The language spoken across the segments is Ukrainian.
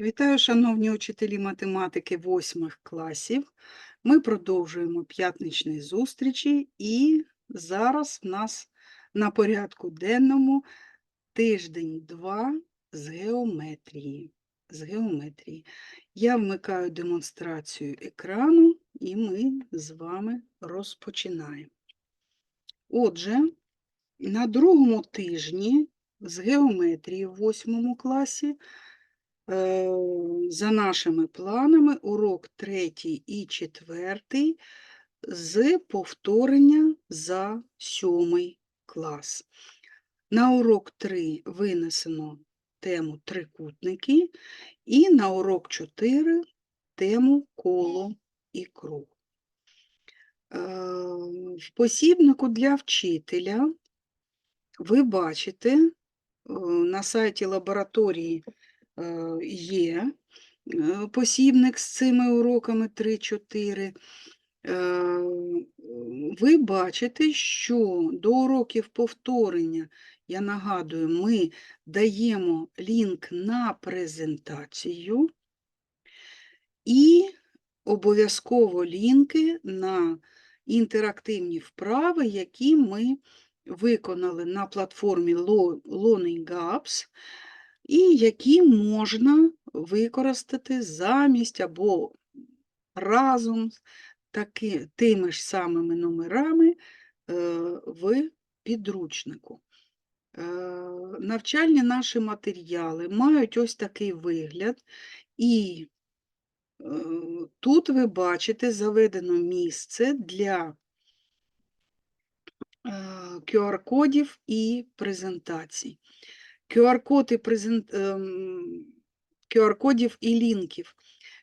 Вітаю, шановні учителі математики восьмих класів. Ми продовжуємо п'ятничні зустрічі, і зараз в нас на порядку денному тиждень 2 з геометрії. З геометрії. Я вмикаю демонстрацію екрану, і ми з вами розпочинаємо. Отже, на другому тижні з геометрії в восьмому класі за нашими планами урок третій і четвертий з повторення за сьомий клас. На урок 3 винесено тему трикутники, і на урок 4 тему коло і круг. Е, В посібнику для вчителя ви бачите е, на сайті лабораторії е, є е, посібник з цими уроками 3-4. Е, Ви бачите, що до уроків повторення, я нагадую, ми даємо лінк на презентацію і обов'язково лінки на інтерактивні вправи, які ми виконали на платформі Learning Gaps і які можна використати замість або разом з таки, тими ж самими номерами е, в підручнику. Е, Навчальні наші матеріали мають ось такий вигляд, і е, тут ви бачите заведено місце для QR-кодів і презентацій. QR-код і презент... QR-кодів і лінків.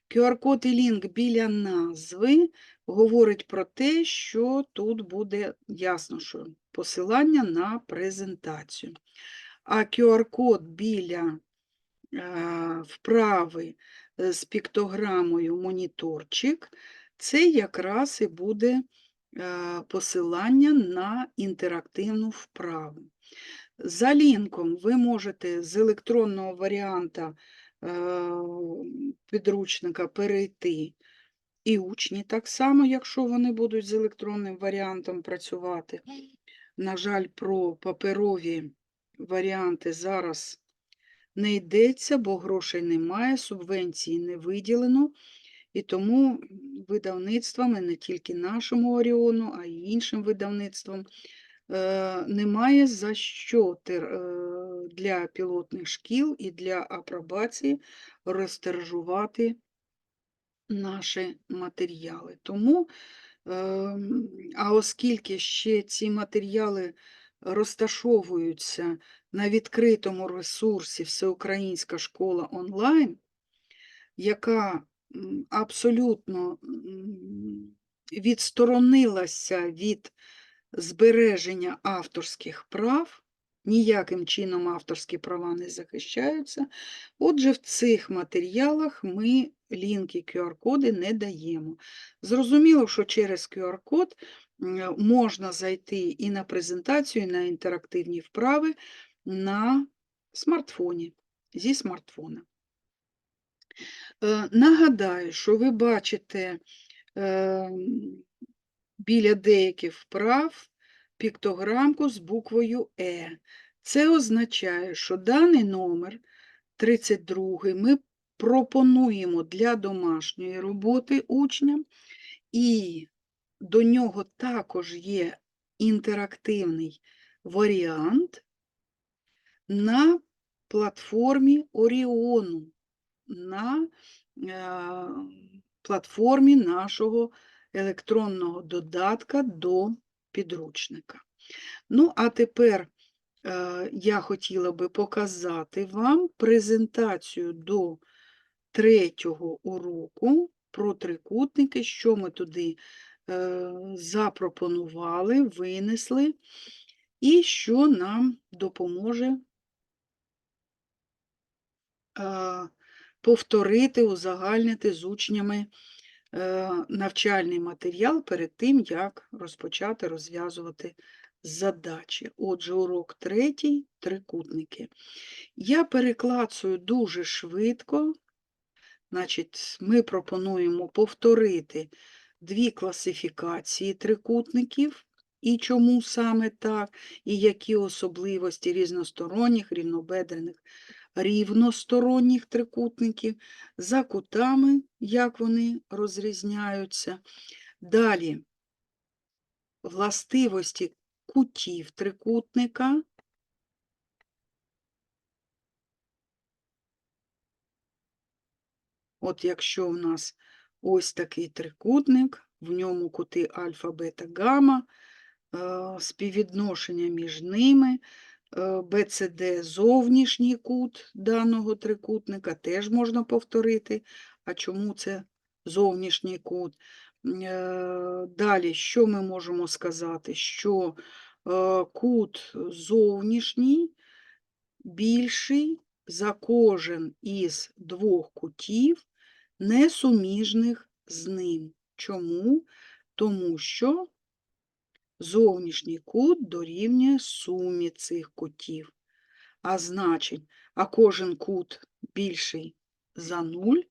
QR-код і лінк біля назви говорить про те, що тут буде ясно, що посилання на презентацію. А QR-код біля е, вправи з піктограмою моніторчик, це якраз і буде е, посилання на інтерактивну вправу. За лінком ви можете з електронного варіанта е, підручника перейти і учні так само, якщо вони будуть з електронним варіантом працювати. На жаль, про паперові варіанти зараз не йдеться, бо грошей немає, субвенції не виділено. І тому видавництвами, не тільки нашому Оріону, а й іншим видавництвам, немає за що е, для пілотних шкіл і для апробації розтиражувати наші матеріали. Тому, ем, а оскільки ще ці матеріали розташовуються на відкритому ресурсі Всеукраїнська школа онлайн, яка абсолютно відсторонилася від збереження авторських прав, ніяким чином авторські права не захищаються. Отже, в цих матеріалах ми лінки QR-коди не даємо. Зрозуміло, що через QR-код можна зайти і на презентацію, і на інтерактивні вправи на смартфоні, зі смартфона. Е, Нагадаю, що ви бачите ем, біля деяких вправ піктограмку з буквою Е. Це означає, що даний номер 32 ми пропонуємо для домашньої роботи учням, і до нього також є інтерактивний варіант на платформі Оріону, на е, платформі нашого електронного додатка до підручника. Ну, а тепер е, я хотіла би показати вам презентацію до третього уроку про трикутники, що ми туди е, запропонували, винесли, і що нам допоможе е, повторити, узагальнити з учнями навчальний матеріал перед тим, як розпочати розв'язувати задачі. Отже, урок третій трикутники. Я переклацую дуже швидко, Значить, ми пропонуємо повторити дві класифікації трикутників, і чому саме так, і які особливості різносторонніх, рівнобедрених, рівносторонніх трикутників, за кутами, як вони розрізняються. Далі властивості кутів трикутника. От якщо у нас ось такий трикутник, в ньому кути альфа, бета, гамма, е, співвідношення між ними, БЦД зовнішній кут даного трикутника теж можна повторити. А чому це зовнішній кут? Е, Далі, що ми можемо сказати? Що е, кут зовнішній більший за кожен із двох кутів, несуміжних з ним. Чому? Тому що зовнішній кут дорівнює сумі цих кутів. А значить, а кожен кут більший за нуль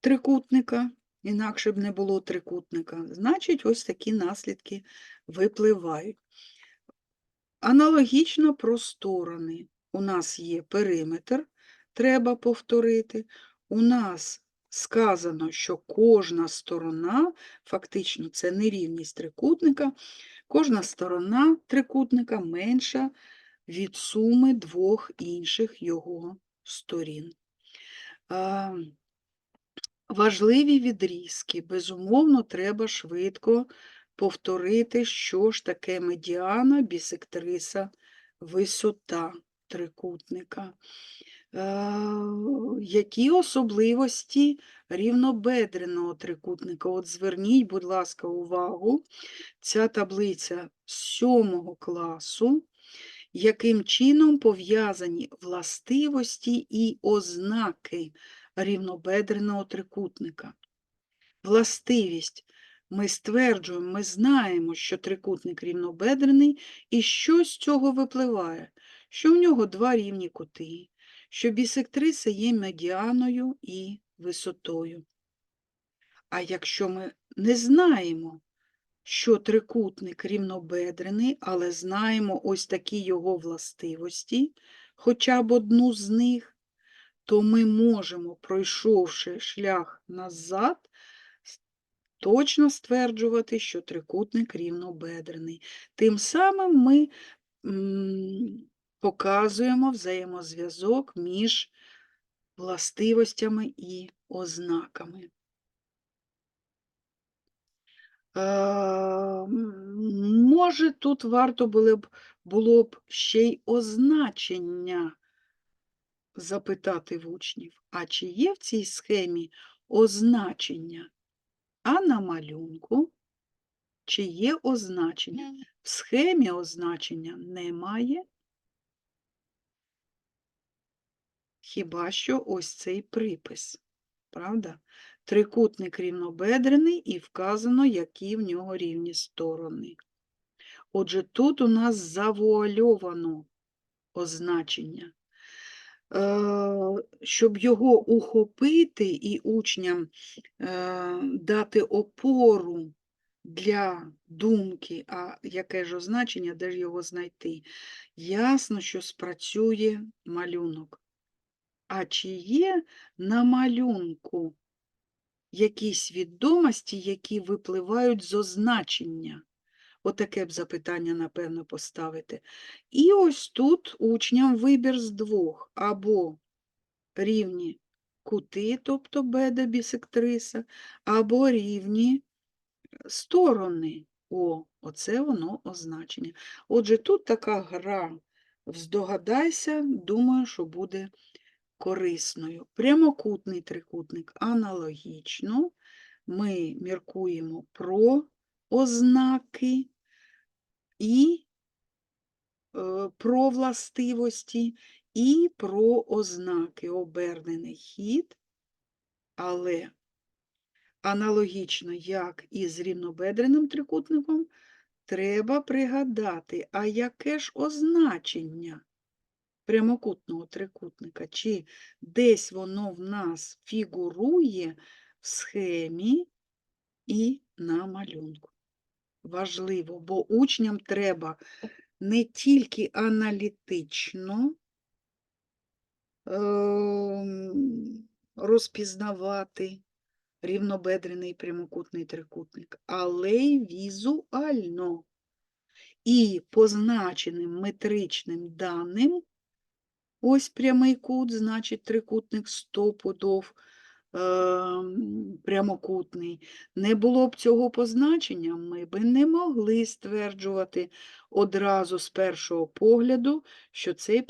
трикутника, інакше б не було трикутника, значить, ось такі наслідки випливають. Аналогічно про сторони. У нас є периметр, треба повторити. У нас сказано, що кожна сторона, фактично це нерівність трикутника, кожна сторона трикутника менша від суми двох інших його сторін. Важливі відрізки. Безумовно, треба швидко повторити, що ж таке медіана, бісектриса, висота трикутника. Е, Які особливості рівнобедреного трикутника? От зверніть, будь ласка, увагу, ця таблиця сьомого класу, яким чином пов'язані властивості і ознаки рівнобедреного трикутника. Властивість. Ми стверджуємо, ми знаємо, що трикутник рівнобедрений, і що з цього випливає? Що в нього два рівні кути, що бісектриса є медіаною і висотою. А якщо ми не знаємо, що трикутник рівнобедрений, але знаємо ось такі його властивості, хоча б одну з них, то ми можемо, пройшовши шлях назад, точно стверджувати, що трикутник рівнобедрений. Тим самим ми показуємо взаємозв'язок між властивостями і ознаками. Е, Може, тут варто було б, було б ще й означення запитати в учнів, а чи є в цій схемі означення? А на малюнку чи є означення? В схемі означення немає. Хіба що ось цей припис, правда? Трикутник рівнобедрений і вказано, які в нього рівні сторони. Отже, тут у нас завуальовано означення. Е, Щоб його ухопити і учням е, дати опору для думки, а яке ж означення, де ж його знайти, ясно, що спрацює малюнок. А чи є на малюнку якісь відомості, які випливають з означення? Отаке б запитання, напевно, поставити. І ось тут учням вибір з двох. Або рівні кути, тобто беда бісектриса, або рівні сторони. О, оце воно означення. Отже, тут така гра. Здогадайся, думаю, що буде корисною. Прямокутний трикутник аналогічно. Ми міркуємо про ознаки і е, про властивості, і про ознаки обернений хід, але аналогічно, як і з рівнобедреним трикутником, треба пригадати, а яке ж означення прямокутного трикутника, чи десь воно в нас фігурує в схемі і на малюнку. Важливо, бо учням треба не тільки аналітично ем, розпізнавати рівнобедрений прямокутний трикутник, але й візуально. І позначеним метричним даним, ось прямий кут, значить трикутник стопудов ем, прямокутний. Не було б цього позначення, ми би не могли стверджувати одразу з першого погляду, що цей е,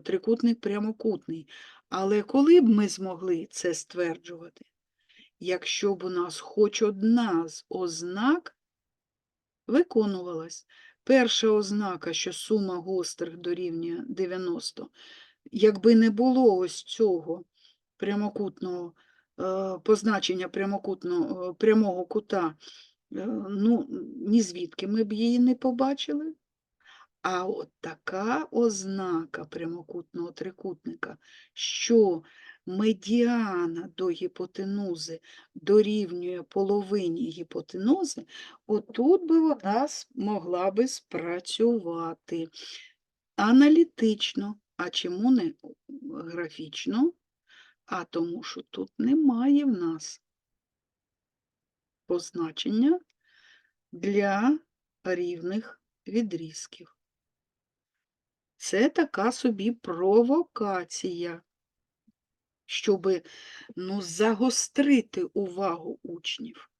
трикутник прямокутний. Але коли б ми змогли це стверджувати? Якщо б у нас хоч одна з ознак виконувалась. Перша ознака, що сума гострих дорівнює 90, якби не було ось цього прямокутного е, позначення прямокутного, е, прямого кута, е, ну, ні звідки ми б її не побачили. А от така ознака прямокутного трикутника, що медіана до гіпотенузи дорівнює половині гіпотенузи, отут би вона могла би спрацювати аналітично. А чому не графічно? А тому, що тут немає в нас позначення для рівних відрізків. Це така собі провокація, щоб ну, загострити увагу учнів.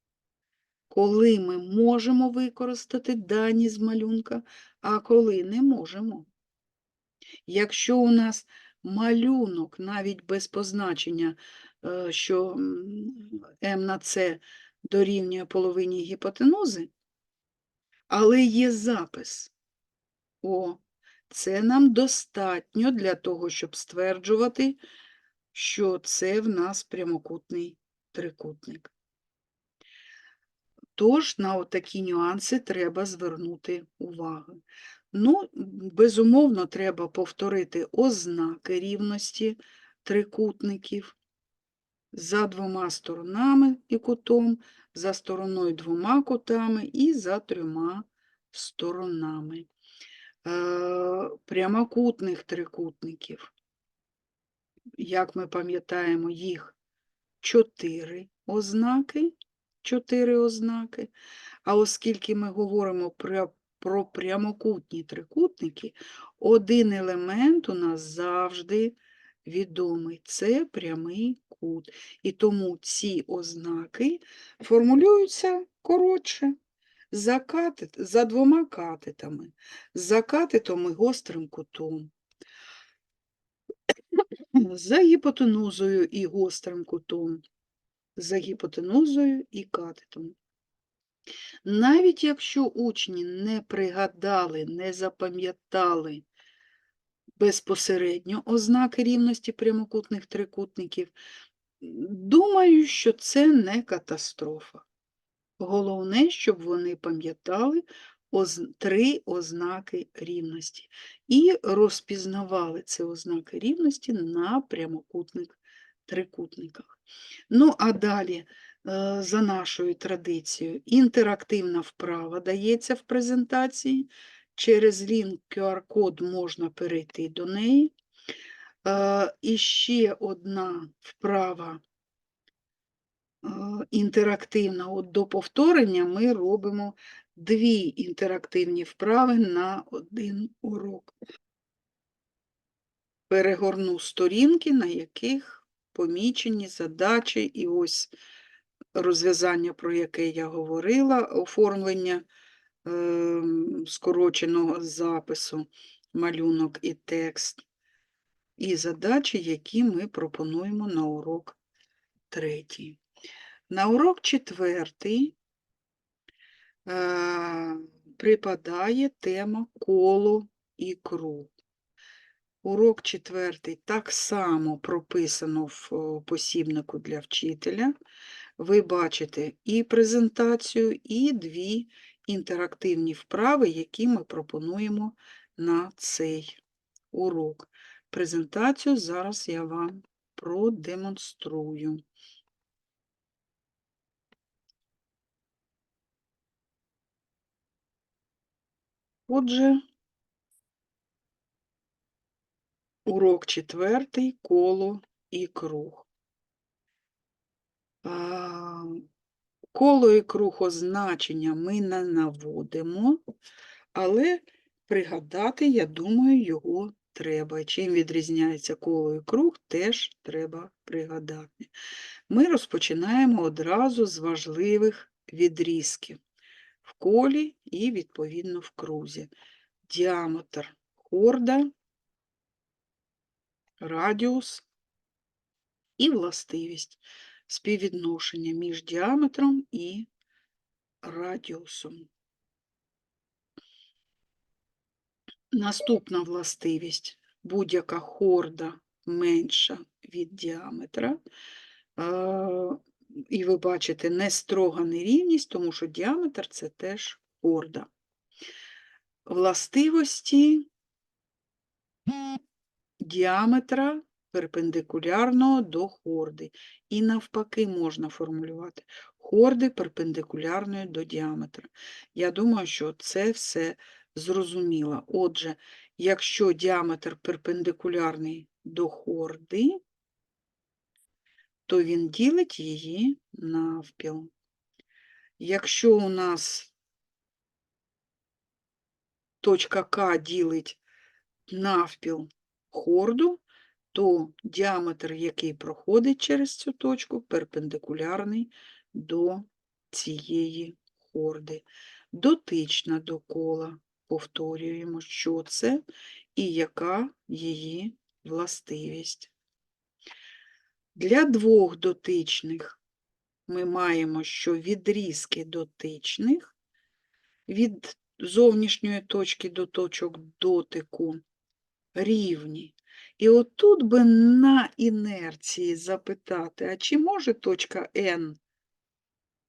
Коли ми можемо використати дані з малюнка, а коли не можемо. Якщо у нас малюнок навіть без позначення, е, що м, на c дорівнює половині гіпотенузи, але є запис. О, це нам достатньо для того, щоб стверджувати, що це в нас прямокутний трикутник. Тож на такі нюанси треба звернути увагу. Ну, безумовно, треба повторити ознаки рівності трикутників за двома сторонами і кутом, за стороною двома кутами і за трьома сторонами. Е, Прямокутних трикутників, як ми пам'ятаємо, їх чотири ознаки, чотири ознаки. А оскільки ми говоримо про, про прямокутні трикутники, один елемент у нас завжди відомий це прямий кут. І тому ці ознаки формулюються коротше. За, катет, за двома катетами, за катетом і гострим кутом, за гіпотенузою і гострим кутом, за гіпотенузою і катетом. Навіть якщо учні не пригадали, не запам'ятали безпосередньо ознаки рівності прямокутних трикутників, думаю, що це не катастрофа. Головне, щоб вони пам'ятали. Три ознаки рівності і розпізнавали ці ознаки рівності на прямокутних трикутниках. Ну, а далі, е, за нашою традицією, інтерактивна вправа дається в презентації. Через лінк QR-код можна перейти до неї. Е, І ще одна вправа е, інтерактивна. От до повторення ми робимо дві інтерактивні вправи на один урок. Перегорну сторінки, на яких помічені задачі, і ось розв'язання, про яке я говорила, оформлення е, скороченого запису, малюнок і текст, і задачі, які ми пропонуємо на урок третій. На урок четвертий припадає тема коло і круг. Урок четвертий так само прописано в посібнику для вчителя. Ви бачите і презентацію, і дві інтерактивні вправи, які ми пропонуємо на цей урок. Презентацію зараз я вам продемонструю. Отже, урок четвертий, коло і круг. Коло і круг означення ми не наводимо, але пригадати, я думаю, його треба. Чим відрізняється коло і круг, теж треба пригадати. Ми розпочинаємо одразу з важливих відрізків в колі і, відповідно, в крузі. Діаметр хорда, радіус і властивість співвідношення між діаметром і радіусом. Наступна властивість будь-яка хорда менша від діаметра. І ви бачите не строга нерівність, тому що діаметр це теж хорда. Властивості діаметра перпендикулярного до хорди. І навпаки можна формулювати хорди перпендикулярної до діаметра. Я думаю, що це все зрозуміло. Отже, якщо діаметр перпендикулярний до хорди, то він ділить її навпіл. Якщо у нас точка К ділить навпіл хорду, то діаметр, який проходить через цю точку, перпендикулярний до цієї хорди. Дотична до кола. Повторюємо, що це і яка її властивість. Для двох дотичних ми маємо, що відрізки дотичних від зовнішньої точки до точок дотику рівні. І отут би на інерції запитати, а чи може точка N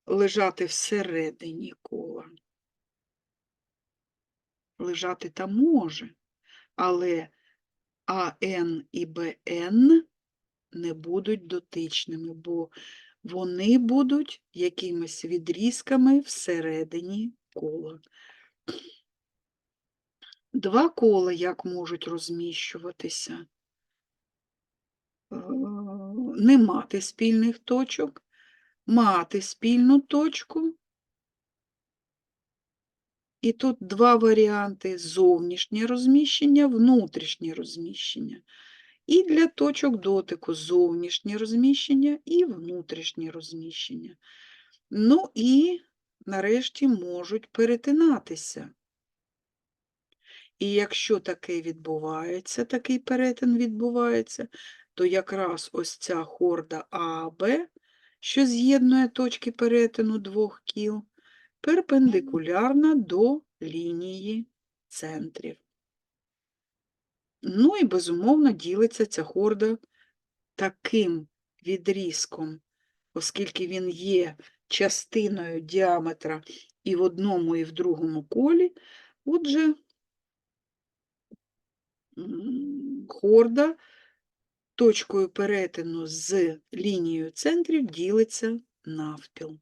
лежати всередині кола? Лежати там може, але АН і БН не будуть дотичними, бо вони будуть якимись відрізками всередині кола. Два кола як можуть розміщуватися? Е, не мати спільних точок, мати спільну точку. І тут два варіанти: зовнішнє розміщення, внутрішнє розміщення. І для точок дотику зовнішнє розміщення і внутрішнє розміщення. Ну і, нарешті, можуть перетинатися. І якщо таке відбувається, такий перетин відбувається, то якраз ось ця хорда АБ, що з'єднує точки перетину двох кіл, перпендикулярна до лінії центрів. Ну і, безумовно, ділиться ця хорда таким відрізком, оскільки він є частиною діаметра і в одному, і в другому колі, отже, хорда точкою перетину з лінією центрів ділиться навпіл.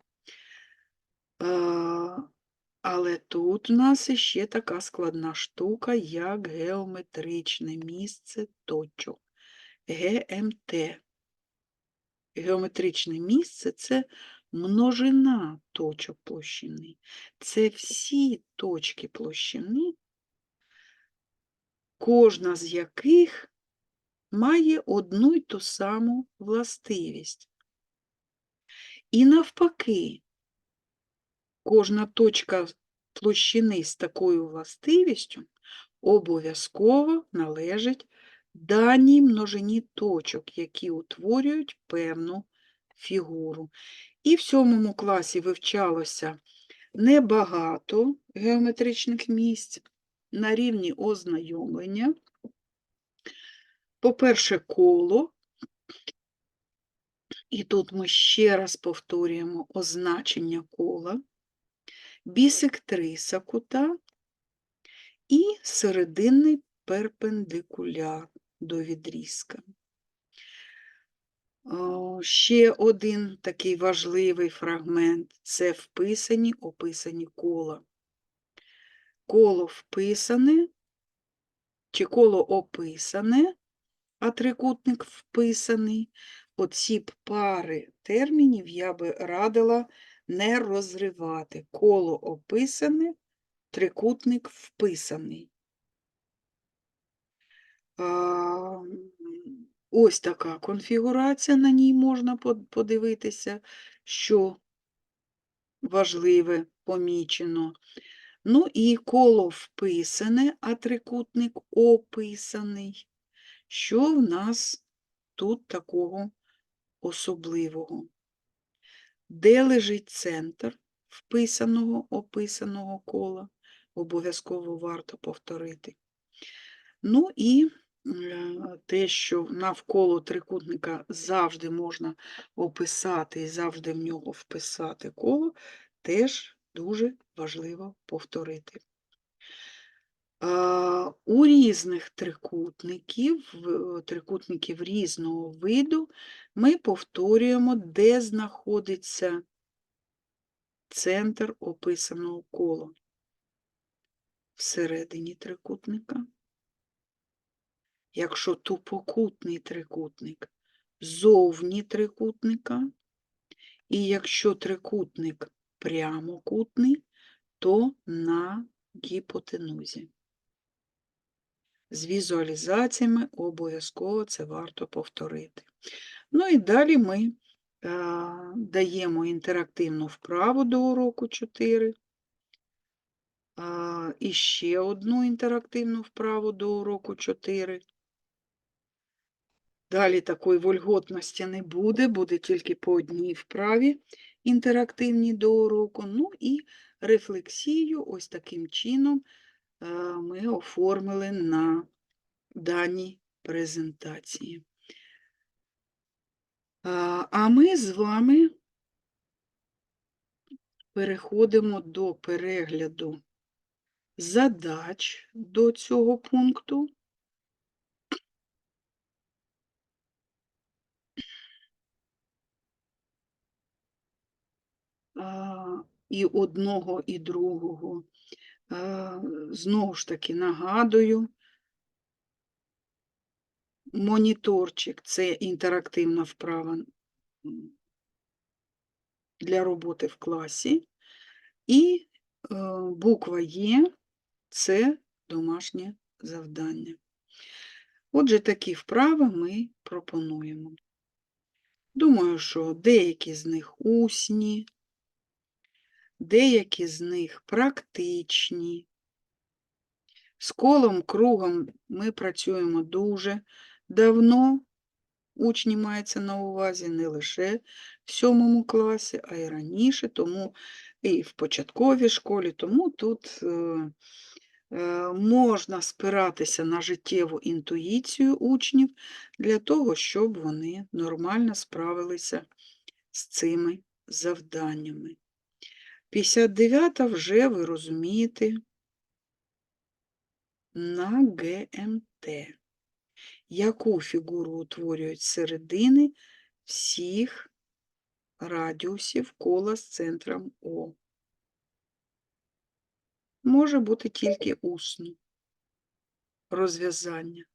Але тут у нас ще така складна штука, як геометричне місце точок. ГМТ. Геометричне місце це множина точок площини. Це всі точки площини, кожна з яких має одну й ту саму властивість. І навпаки, кожна точка площини з такою властивістю обов'язково належить даній множині точок, які утворюють певну фігуру. І в сьомому класі вивчалося небагато геометричних місць на рівні ознайомлення. По-перше, коло, і тут ми ще раз повторюємо означення кола, бісектриса кута і серединний перпендикуляр до відрізка. Ще один такий важливий фрагмент це вписані описані кола. Коло вписане, чи коло описане, а трикутник вписаний. Оці б пари термінів я би радила не розривати. Коло описане, трикутник вписаний. Ось така конфігурація, на ній можна подивитися, що важливе помічено. Ну і коло вписане, а трикутник описаний. Що в нас тут такого особливого? Де лежить центр вписаного, описаного кола? Обов'язково варто повторити. Ну і е, те, що навколо трикутника завжди можна описати і завжди в нього вписати коло, теж дуже важливо повторити. У різних трикутників, трикутників різного виду, ми повторюємо, де знаходиться центр описаного кола. Всередині трикутника. Якщо тупокутний трикутник, зовні трикутника, і якщо трикутник прямокутний, то на гіпотенузі. З візуалізаціями обов'язково це варто повторити. Ну і далі ми е, даємо інтерактивну вправу до уроку 4. А, і ще одну інтерактивну вправу до уроку 4. Далі такої вольготності не буде, буде тільки по одній вправі інтерактивній до уроку. Ну і рефлексію ось таким чином ми оформили на даній презентації. А а ми з вами переходимо до перегляду задач до цього пункту. І одного, і другого. Знову ж таки нагадую, моніторчик це інтерактивна вправа для роботи в класі. І е, буква Є це домашнє завдання. Отже, такі вправи ми пропонуємо. Думаю, що деякі з них усні, деякі з них практичні. З колом, кругом ми працюємо дуже давно. Учні мається на увазі не лише в сьомому класі, а й раніше, тому і в початковій школі, тому тут е, е, можна спиратися на життєву інтуїцію учнів для того, щоб вони нормально справилися з цими завданнями. 59 вже ви розумієте на ГМТ. Яку фігуру утворюють середини всіх радіусів кола з центром О? Може бути тільки усно розв'язання.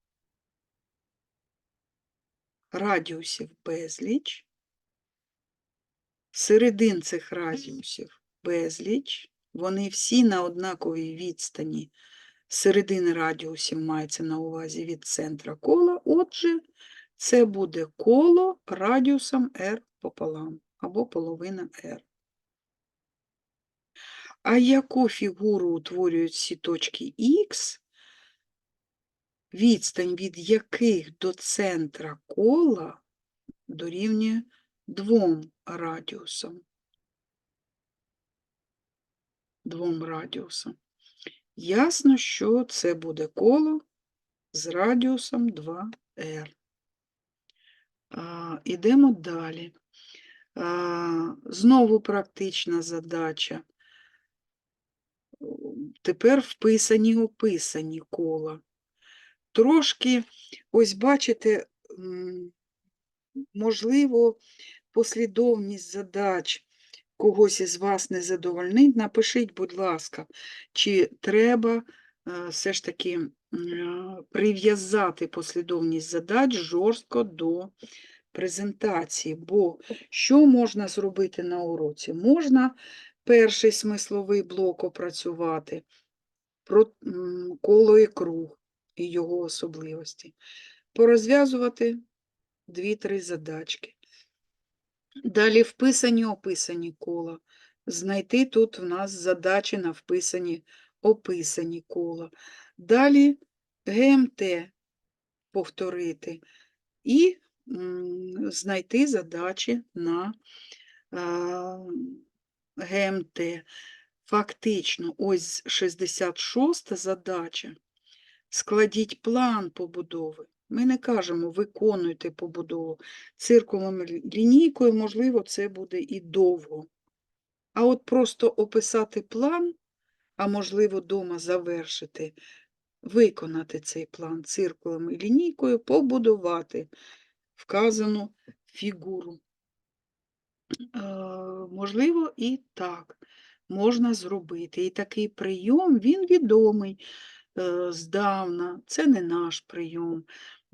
Радіусів безліч, середин цих радіусів безліч, вони всі на однаковій відстані середини радіусів мається на увазі від центра кола, отже, це буде коло радіусом r пополам або половина r. А яку фігуру утворюють всі точки Х, відстань від яких до центра кола дорівнює двом радіусам. Двом радіусам. Ясно, що це буде коло з радіусом 2r. А, Ідемо далі. Знову практична задача. Тепер вписані описані кола. трошки, ось бачите, можливо, послідовність задач когось із вас не задовольнить. Напишіть, будь ласка, чи треба е, все ж таки прив'язати послідовність задач жорстко до презентації. Бо що можна зробити на уроці? Можна перший смисловий блок опрацювати, про коло і круг і його особливості, порозв'язувати дві-три задачки. Далі вписані описані кола. Знайти тут в нас задачі на вписані описані кола. Далі ГМТ повторити і знайти задачі на ГМТ. Фактично, ось 66 задача. Складіть план побудови. Ми не кажемо виконуйте побудову. Циркулом лінійкою, можливо, це буде і довго. А от просто описати план, а можливо, дома завершити, виконати цей план і лінійкою, побудувати вказану фігуру. Е, Можливо, і так можна зробити. І такий прийом, він відомий е, здавна. Це не наш прийом.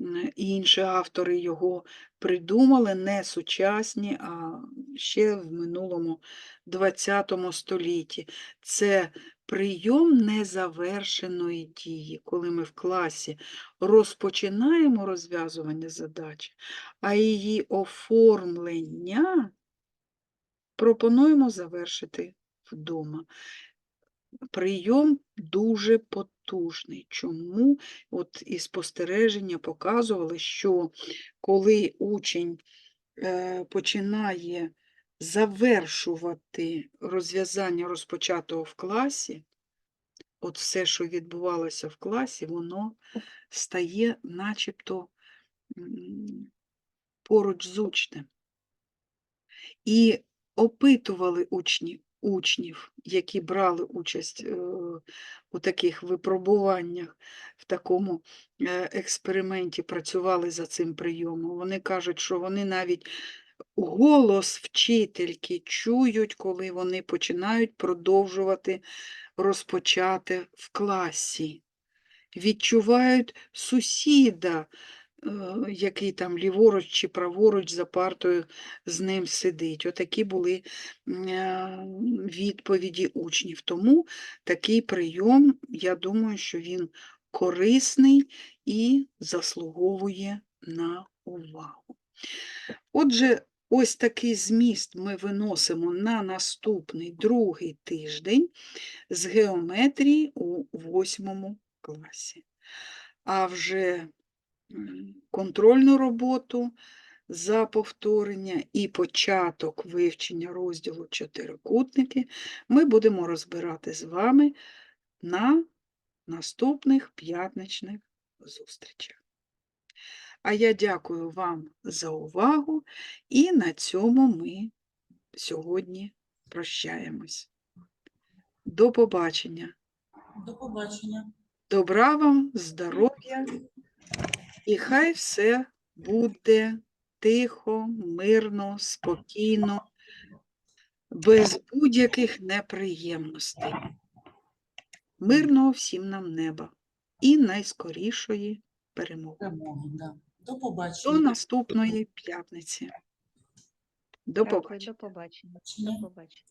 М, Інші автори його придумали, не сучасні, а ще в минулому 20 столітті. Це прийом незавершеної дії, коли ми в класі розпочинаємо розв'язування задачі, а її оформлення пропонуємо завершити вдома. Прийом дуже потужний. Чому? От і спостереження показували, що коли учень е, починає завершувати розв'язання розпочатого в класі, от все, що відбувалося в класі, воно стає начебто поруч з учнем. І опитували учні, учнів, які брали участь е, у таких випробуваннях, в такому е, експерименті, працювали за цим прийомом. Вони кажуть, що вони навіть голос вчительки чують, коли вони починають продовжувати розпочати в класі. Відчувають сусіда, який там ліворуч чи праворуч за партою з ним сидить. Отакі були е, відповіді учнів. Тому такий прийом, я думаю, що він корисний і заслуговує на увагу. Отже, ось такий зміст ми виносимо на наступний другий тиждень з геометрії у восьмому класі. А вже контрольну роботу за повторення і початок вивчення розділу чотирикутники ми будемо розбирати з вами на наступних п'ятничних зустрічах. А я дякую вам за увагу, і на цьому ми сьогодні прощаємось. До побачення! До побачення. Добра вам, здоров'я, і хай все буде тихо, мирно, спокійно, без будь-яких неприємностей. Мирного всім нам неба і найскорішої перемоги. Перемоги, да. До До наступної п'ятниці. До побачення. до побачення. Побачення. До побачення.